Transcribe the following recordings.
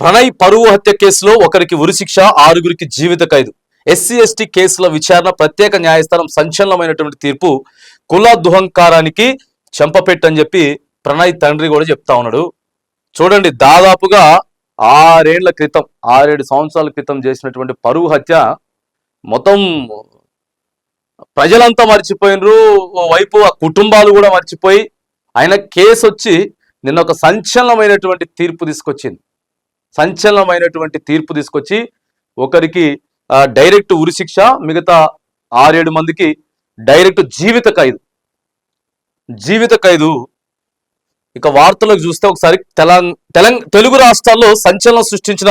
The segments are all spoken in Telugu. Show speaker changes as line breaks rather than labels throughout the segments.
ప్రణయ్ పరువు హత్య కేసులో ఒకరికి ఉరిశిక్ష ఆరుగురికి జీవిత ఖైదు. ఎస్సీ ఎస్టీ కేసుల విచారణ ప్రత్యేక న్యాయస్థానం సంచలనమైనటువంటి తీర్పు కుల దుహంకారానికి చెంపపెట్టని చెప్పి ప్రణయ్ తండ్రి కూడా చెప్తా ఉన్నాడు. చూడండి దాదాపుగా ఆరేళ్ళ క్రితం ఆరేడు సంవత్సరాల క్రితం చేసినటువంటి పరువు హత్య మొత్తం ప్రజలంతా మర్చిపోయినరు. వైపు ఆ కుటుంబాలు కూడా మర్చిపోయి ఆయన కేసు వచ్చి నిన్న ఒక సంచలనమైనటువంటి తీర్పు తీసుకొచ్చింది. సంచలనమైనటువంటి తీర్పు తీసుకొచ్చి ఒకరికి డైరెక్ట్ ఉరిశిక్ష మిగతా ఆరేడు మందికి డైరెక్ట్ జీవిత ఖైదు. జీవిత ఖైదు. ఇక వార్తలకు చూస్తే ఒకసారి తెలంగాణ తెలంగ తెలుగు రాష్ట్రాల్లో సంచలనం సృష్టించిన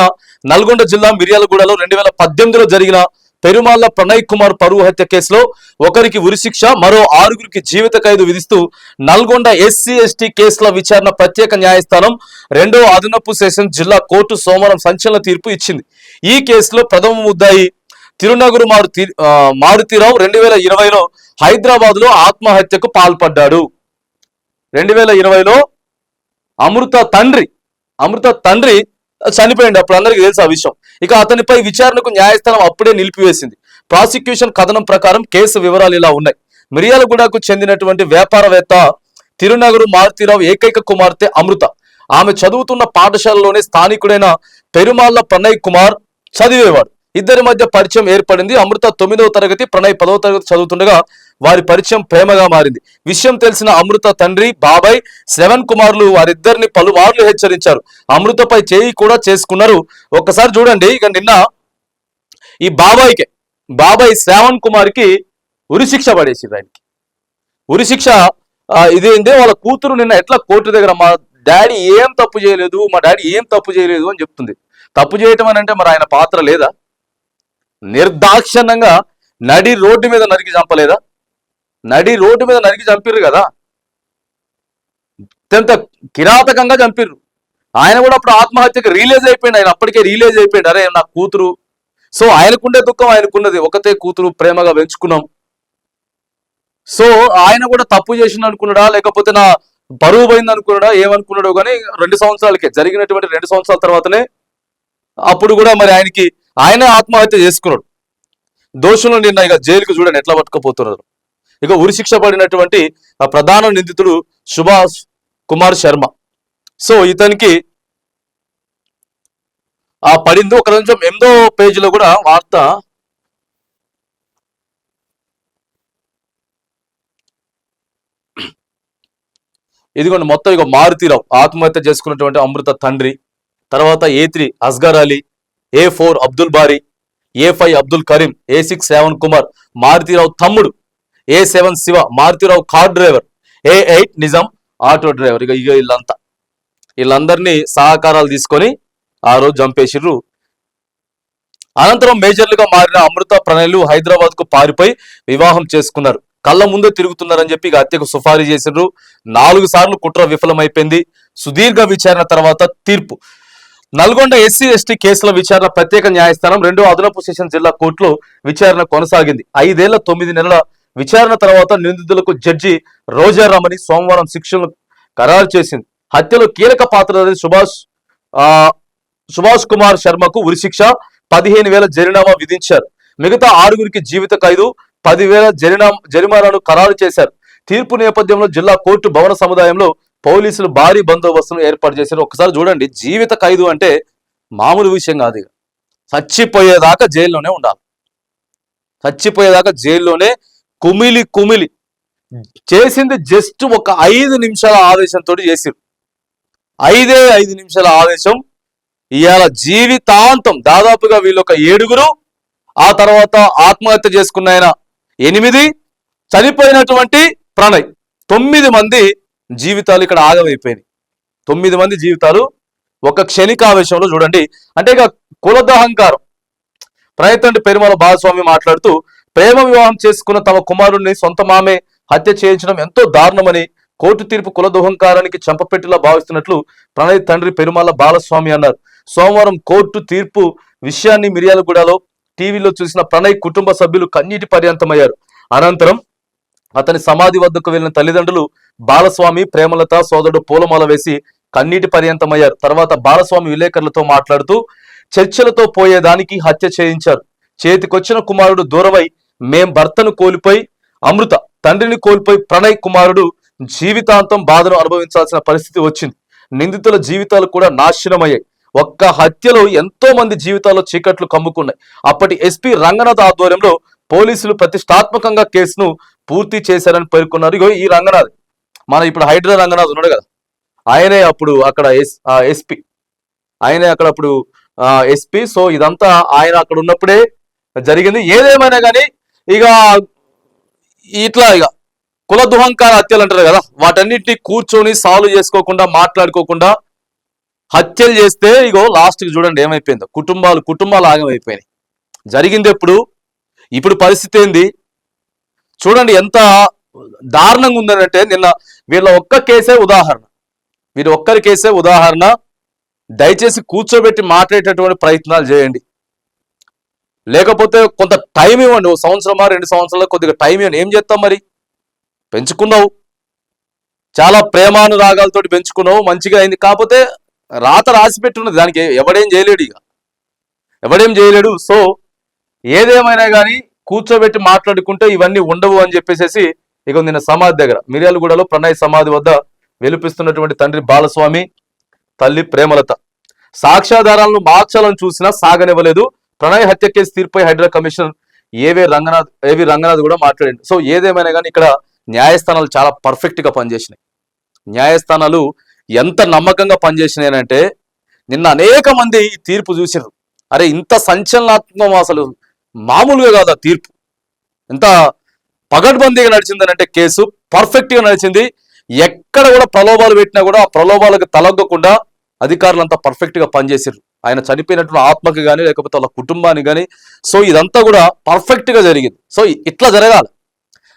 నల్గొండ జిల్లా మిర్యాలగూడలో రెండు వేల పద్దెనిమిదిలో జరిగిన పెరుమాళ్ళ ప్రణయ్ కుమార్ పరువు హత్య కేసులో ఒకరికి ఉరిశిక్ష మరో ఆరుగురికి జీవిత ఖైదు విధిస్తూ నల్గొండ ఎస్సీ ఎస్టీ కేసుల విచారణ ప్రత్యేక న్యాయస్థానం రెండో అదనపు సెషన్ జిల్లా కోర్టు సోమవారం సంచలన తీర్పు ఇచ్చింది. ఈ కేసులో ప్రథమ ముద్దాయి తిరునగరు మారుతి మారుతీరావు మారుతిరావు రెండు వేల ఇరవైలో హైదరాబాద్లో ఆత్మహత్యకు పాల్పడ్డాడు. రెండు వేల ఇరవైలో అమృత తండ్రి అమృత తండ్రి చనిపోయింది అప్పుడు అందరికీ తెలుసు ఆ విషయం. ఇక అతనిపై విచారణకు న్యాయస్థానం అప్పుడే నిలిపివేసింది. ప్రాసిక్యూషన్ కథనం ప్రకారం కేసు వివరాలు ఇలా ఉన్నాయి. మిర్యాలగూడకు చెందినటువంటి వ్యాపారవేత్త తిరునగరు మారుతిరావు ఏకైక కుమార్తె అమృత. ఆమె చదువుతున్న పాఠశాలలోనే స్థానికుడైన పెరుమాళ్ళ ప్రణయ్ కుమార్ చదివేవాడు. ఇద్దరి మధ్య పరిచయం ఏర్పడింది. అమృత తొమ్మిదవ తరగతి ప్రణయ్ పదవ తరగతి చదువుతుండగా వారి పరిచయం ప్రేమగా మారింది. విషయం తెలిసిన అమృత తండ్రి బాబాయ్ శ్రవణ్ కుమార్లు వారిద్దరిని పలుమార్లు హెచ్చరించారు. అమృతపై చేయి కూడా చేసుకున్నారు. ఒక్కసారి చూడండి ఇక నిన్న ఈ బాబాయ్కే బాబాయ్ శ్రావణ్ కుమార్కి ఉరిశిక్ష పడేసింది ఆయనకి. ఉరిశిక్ష ఇదేంది వాళ్ళ కూతురు నిన్న ఎట్లా కోర్టు దగ్గర మా డాడీ ఏం తప్పు చేయలేదు మా డాడీ ఏం తప్పు చేయలేదు అని చెప్తుంది. తప్పు చేయటం అని అంటే మరి ఆయన పాత్ర లేదా? నిర్దాక్షిణ్యంగా నడి రోడ్డు మీద నరికి చంపలేదా? నడి రోడ్డు మీద నరికి చంపిర్రు కదా. అత్యంత కిరాతకంగా చంపిర్రు. ఆయన కూడా అప్పుడు ఆత్మహత్యకి రిలీజ్ అయిపోయింది ఆయన అప్పటికే రిలీజ్ అయిపోయింది అరే నా కూతురు. సో ఆయనకుండే దుఃఖం ఆయనకున్నది ఒకతే కూతురు ప్రేమగా పెంచుకున్నాం. సో ఆయన కూడా తప్పు చేసిన అనుకున్నాడా లేకపోతే నా బరువు పోయింది అనుకున్నాడా ఏమనుకున్నాడో కానీ రెండు సంవత్సరాలకే జరిగినటువంటి రెండు సంవత్సరాల తర్వాతనే అప్పుడు కూడా మరి ఆయనకి ఆయనే ఆత్మహత్య చేసుకున్నాడు. దోషులు నిన్న ఇక జైలుకు చూడండి ఎట్లా పట్టుకుపోతున్నారు ఇక ఉరిశిక్ష పడినటువంటి ఆ ప్రధాన నిందితుడు సుభాష్ కుమార్ శర్మ. సో ఇతనికి ఆ పడింది. ఒక నిమిషం ఎనిమిదో పేజీలో కూడా వార్త. ఇదిగోండి మొత్తం ఇక మారుతీరావు ఆత్మహత్య చేసుకున్నటువంటి అమృత తండ్రి తర్వాత A three Asghar Ali A four Abdul Bari A five Abdul Karim A six Shravan Kumar Maruthirao తమ్ముడు. A seven Shiva Maruthirao car driver. A eight Nizam auto driver. ఇక ఇక వీళ్ళంతా. వీళ్ళందరినీ సహకారాలు తీసుకొని ఆ రోజు చంపేసిర్రు. అనంతరం మేజర్లుగా మారిన అమృత ప్రణయ్లు హైదరాబాద్కు పారిపోయి వివాహం చేసుకున్నారు. కళ్ళ ముందే తిరుగుతున్నారని చెప్పి ఇక హత్యకు సుఫారీ చేసిండ్రు నాలుగు సార్లు కుట్ర విఫలమైపోయింది. సుదీర్ఘ విచారణ తర్వాత తీర్పు. నల్గొండ ఎస్సీ ఎస్టీ కేసుల విచారణ ప్రత్యేక న్యాయస్థానం రెండో అదనపు సెషన్ జిల్లా కోర్టులో విచారణ కొనసాగింది. ఐదేళ్ళ తొమ్మిది నెలల విచారణ తర్వాత నిందితులకు జడ్జి రోజారామని సోమవారం శిక్షను ఖరారు చేసింది. హత్యలో కీలక పాత్రధారి సుభాష్ ఆ సుభాష్ కుమార్ శర్మకు ఉరిశిక్ష పదిహేను వేల జరినామా విధించారు. మిగతా ఆరుగురికి జీవిత ఖైదు పదివేల జరినా జరిమానాను ఖరారు చేశారు. తీర్పు నేపథ్యంలో జిల్లా కోర్టు భవన సముదాయంలో పోలీసులు భారీ బందోబస్తును ఏర్పాటు చేశారు. ఒకసారి చూడండి జీవిత ఖైదు అంటే మామూలు విషయం కాదు చచ్చిపోయేదాకా జైల్లోనే ఉండాలి. చచ్చిపోయేదాకా జైల్లోనే కుమిలి కుమిలి. చేసింది జస్ట్ ఒక ఐదు నిమిషాల ఆదేశంతో చేసిరు ఐదే ఐదు నిమిషాల ఆదేశం ఇవాళ జీవితాంతం దాదాపుగా వీళ్ళొక ఒక ఏడుగురు ఆ తర్వాత ఆత్మహత్య చేసుకున్న ఆయన ఎనిమిది చనిపోయినటువంటి ప్రణయ్. తొమ్మిది మంది జీవితాలు ఇక్కడ ఆగమైపోయినాయి. తొమ్మిది మంది జీవితాలు ఒక క్షణికావేశంలో చూడండి. అంటే ఇక కులదహంకారం. ప్రయత్నండి పెరుమల భాగస్వామి మాట్లాడుతూ ప్రేమ వివాహం చేసుకున్న తమ కుమారుడిని సొంత మామే హత్య చేయించడం ఎంతో దారుణమని కోర్టు తీర్పు కులదోహంకారానికి చెంపపెట్టిలా భావిస్తున్నట్లు ప్రణయ్ తండ్రి పెరుమాల బాలస్వామి అన్నారు. సోమవారం కోర్టు తీర్పు విషయాన్ని మిర్యాలగూడలో టీవీలో చూసిన ప్రణయ్ కుటుంబ సభ్యులు కన్నీటి పర్యంతమయ్యారు. అనంతరం అతని సమాధి వద్దకు వెళ్ళిన తల్లిదండ్రులు బాలస్వామి ప్రేమలత సోదరుడు పూలమాల వేసి కన్నీటి పర్యంతమయ్యారు. తర్వాత బాలస్వామి విలేకరులతో మాట్లాడుతూ చర్చలతో పోయేదానికి హత్య చేయించారు. చేతికొచ్చిన కుమారుడు దూరమై మేం భర్తను కోల్పోయి అమృత తండ్రిని కోల్పోయి ప్రణయ్ కుమారుడు జీవితాంతం బాధను అనుభవించాల్సిన పరిస్థితి వచ్చింది. నిందితుల జీవితాలు కూడా నాశనమయ్యాయి. ఒక్క హత్యలో ఎంతో మంది జీవితాల్లో చీకట్లు కమ్ముకున్నాయి. అప్పటి ఎస్పీ రంగనాథ్ ఆధ్వర్యంలో పోలీసులు ప్రతిష్టాత్మకంగా కేసును పూర్తి చేశారని పేర్కొన్నారు. ఇగో ఈ రంగనాథ్. మన ఇప్పుడు హైడ్రా రంగనాథ్ ఉన్నాడు కదా. ఆయనే అప్పుడు అక్కడ ఎస్ ఎస్పీ. ఆయనే అక్కడ అప్పుడు ఎస్పీ. సో ఇదంతా ఆయన అక్కడ ఉన్నప్పుడే జరిగింది. ఏదేమైనా కానీ ఇక ఇట్లా ఇక కుల దుహంకార హత్యలు అంటారు కదా వాటన్నిటిని కూర్చొని సాల్వ్ చేసుకోకుండా మాట్లాడుకోకుండా హత్యలు చేస్తే ఇగో లాస్ట్కి చూడండి ఏమైపోయిందో. కుటుంబాలు కుటుంబాలు ఆగమైపోయినాయి జరిగింది ఎప్పుడు? ఇప్పుడు పరిస్థితి ఏంది? చూడండి ఎంత దారుణంగా ఉందనంటే నిన్న వీళ్ళ ఒక్క కేసే ఉదాహరణ. వీరి ఒక్కరి కేసే ఉదాహరణ. దయచేసి కూర్చోబెట్టి మాట్లాడేటటువంటి ప్రయత్నాలు చేయండి. లేకపోతే కొంత టైం ఇవ్వండి. ఓ సంవత్సరమా రెండు సంవత్సరాలు కొద్దిగా టైం ఇవ్వండి. ఏం చేస్తాం మరి? పెంచుకున్నావు. చాలా ప్రేమానురాగాలతో పెంచుకున్నావు. మంచిగా అయింది. కాకపోతే రాత రాసి పెట్టున్నది. దానికి ఎవడేం చేయలేడు ఇక. ఎవడేం చేయలేడు. సో ఏదేమైనా కానీ కూర్చోబెట్టి మాట్లాడుకుంటే ఇవన్నీ ఉండవు అని చెప్పేసి ఇక నిన్న సమాధి దగ్గర మిర్యాలగూడలో ప్రణయ్ సమాధి వద్ద వెలిపిస్తున్నటువంటి తండ్రి బాలస్వామి తల్లి ప్రేమలత. సాక్ష్యాధారాలను మార్చాలని చూసినా సాగనివ్వలేదు. ప్రణయ్ హత్య కేసు తీర్పై హైడ్రా కమిషనర్ ఏవే రంగనాథ్ ఏవి రంగనాథ్ కూడా మాట్లాడండి. సో ఏదేమైనా కానీ ఇక్కడ న్యాయస్థానాలు చాలా పర్ఫెక్ట్గా పనిచేసినాయి. న్యాయస్థానాలు ఎంత నమ్మకంగా పనిచేసినాయి అంటే నిన్న అనేక మంది ఈ తీర్పు చూసినారు అరే ఇంత సంచలనాత్మకం అసలు మామూలుగా కాదు ఆ తీర్పు. ఎంత పగడ్బందీగా నడిచిందనంటే కేసు పర్ఫెక్ట్గా నడిచింది. ఎక్కడ కూడా ప్రలోభాలు పెట్టినా కూడా ఆ ప్రలోభాలకు తలగ్గకుండా అధికారులంతా పర్ఫెక్ట్గా పనిచేసారు ఆయన చనిపోయినటువంటి ఆత్మకి కానీ లేకపోతే వాళ్ళ కుటుంబానికి కానీ సో ఇదంతా కూడా పర్ఫెక్ట్గా జరిగింది. సో ఇట్లా జరగాలి.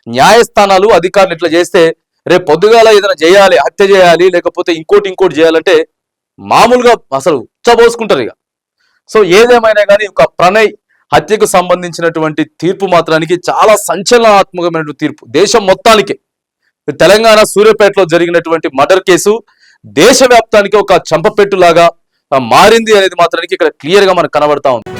న్యాయస్థానాలు అధికారులు ఇట్లా చేస్తే రేపు పొద్దుగాల ఏదైనా చేయాలి హత్య చేయాలి లేకపోతే ఇంకోటి ఇంకోటి చేయాలంటే మామూలుగా అసలు ఉచ్చబోసుకుంటారు ఇక. సో ఏదేమైనా కానీ ఒక ప్రణయ్ హత్యకు సంబంధించినటువంటి తీర్పు మాత్రానికి చాలా సంచలనాత్మకమైన తీర్పు. దేశం మొత్తానికి. తెలంగాణ సూర్యాపేటలో జరిగినటువంటి మర్డర్ కేసు దేశవ్యాప్తానికి ఒక చంపపెట్టులాగా మారింది అనేది మాత్రానికి ఇక్కడ క్లియర్గా మనకు కనబడతా ఉంది.